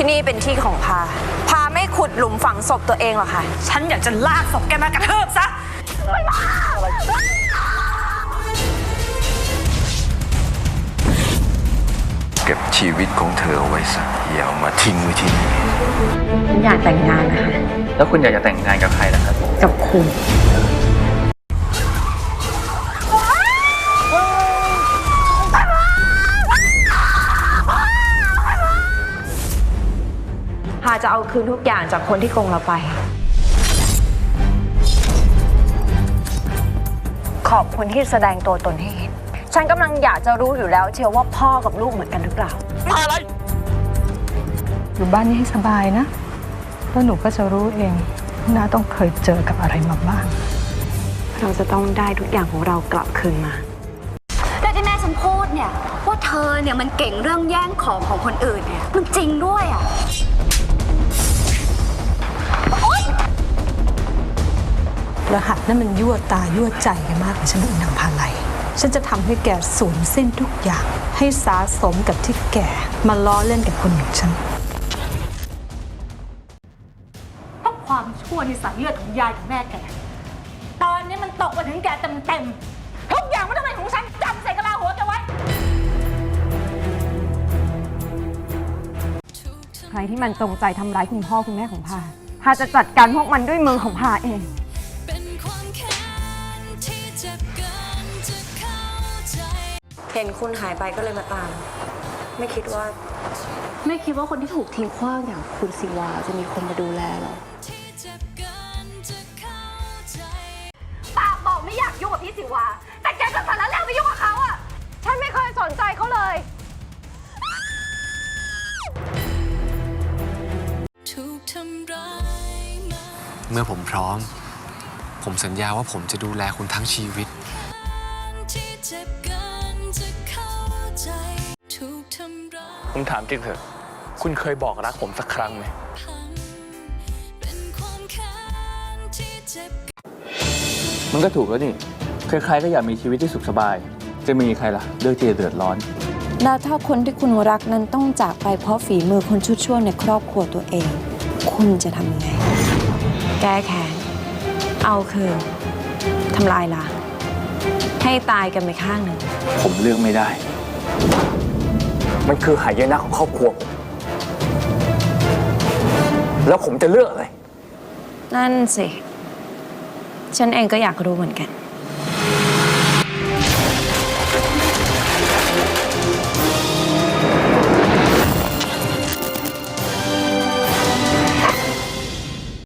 ที่นี่เป็นที่ของพา พาไม่ขุดหลุมฝังศพตัวเองหรอกค่ะ ฉันอยากจะลากศพแกมากระเทิบซะเก็บชีวิตของเธอเอาไว้ซะอย่าเอามาทิ้งไว้ที่นี่ฉันอยากแต่งงานนะคะ แล้วคุณอยากจะแต่งงานกับใครล่ะครับ กับคุณาจะเอาคืนทุกอย่างจากคนที่โกงเราไป ขอบคุณที่แสดงตัวตนให้เห็น ฉันกำลังอยากจะรู้อยู่แล้ว เชียวว่าพ่อกับลูกเหมือนกันหรือเปล่าอยู่บ้านนี้ให้สบายนะ แล้วหนูก็จะรู้เองน้าต้องเคยเจอกับอะไรมาบ้าง เราจะต้องได้ทุกอย่างของเรากลับคืนมาแล้วที่แม่ฉันพูดเนี่ยว่าเธอเนี่ยมันเก่งเรื่องแย่งของของคนอื่นเนี่ยมันจริงด้วยอะ รหัสนั่นมันยั่วตายั่วใจกันมากเลยฉันอีนางพาไลยฉันจะทำให้แกสูญสิ้นทุกอย่าง ให้สาสมกับที่แกมาล้อเล่นกับคนอย่างฉันเพราะความชั่วในสายเลือดของยายกับแม่แก ตอนนี้มันตกมาถึงแกเต็มๆทุกอย่างมันต้องเป็นของฉันจำใส่กระลาหัวแกไว้ ใครที่มันจงใจทำร้ายคุณพ่อคุณแม่ของพาพาจะจัดการพวกมันด้วยมือของพาเอง เป็นความแค้นที่เจ็บเกินจะเข้าใจ เห็นคุณหายไปก็เลยมาตาม ไม่คิดว่าไม่คิดว่าคนที่ถูกทิ้งขว้างอย่างคุณสิวาจะมีคนมาดูแลหรอที่เจ็บเกินจะเข้าใจ ปากบอกไม่อยากยุ่งกับพี่สิวา แต่แกก็สารแล้วไปยุ่งกับเขาอะ ฉันไม่เคยสนใจเขาเลย ถูกทำร้ายมา เมื่อผมพร้อม ผมสัญญาว่าผมจะดูแลคุณทั้งชีวิตที่เจ็บเกินจะเข้าใจถูกทำร้ายผมถามจริงเถอะ คุณเคยบอกรักผมสักครั้งไหมพังเป็นความแค้นที่เจ็บมันก็ถูกแล้วนี่ ใครๆก็อยากมีชีวิตที่สุขสบาย จะมีใครล่ะเลือกที่จะเดือดร้อน แล้วถ้าคนที่คุณรักนั้นต้องจากไปเพราะฝีมือคนชั่วๆในครอบครัวตัวเอง คุณจะทำยังไง แก้แค้น เอาคืนทำลายล้างให้ตายกันไปข้างหนึ่ง ผมเลือกไม่ได้ มันคือหายนะของครอบครัวผมแล้วผมจะเลือกอะไร นั่นสิ ฉันเองก็อยากรู้เหมือนกัน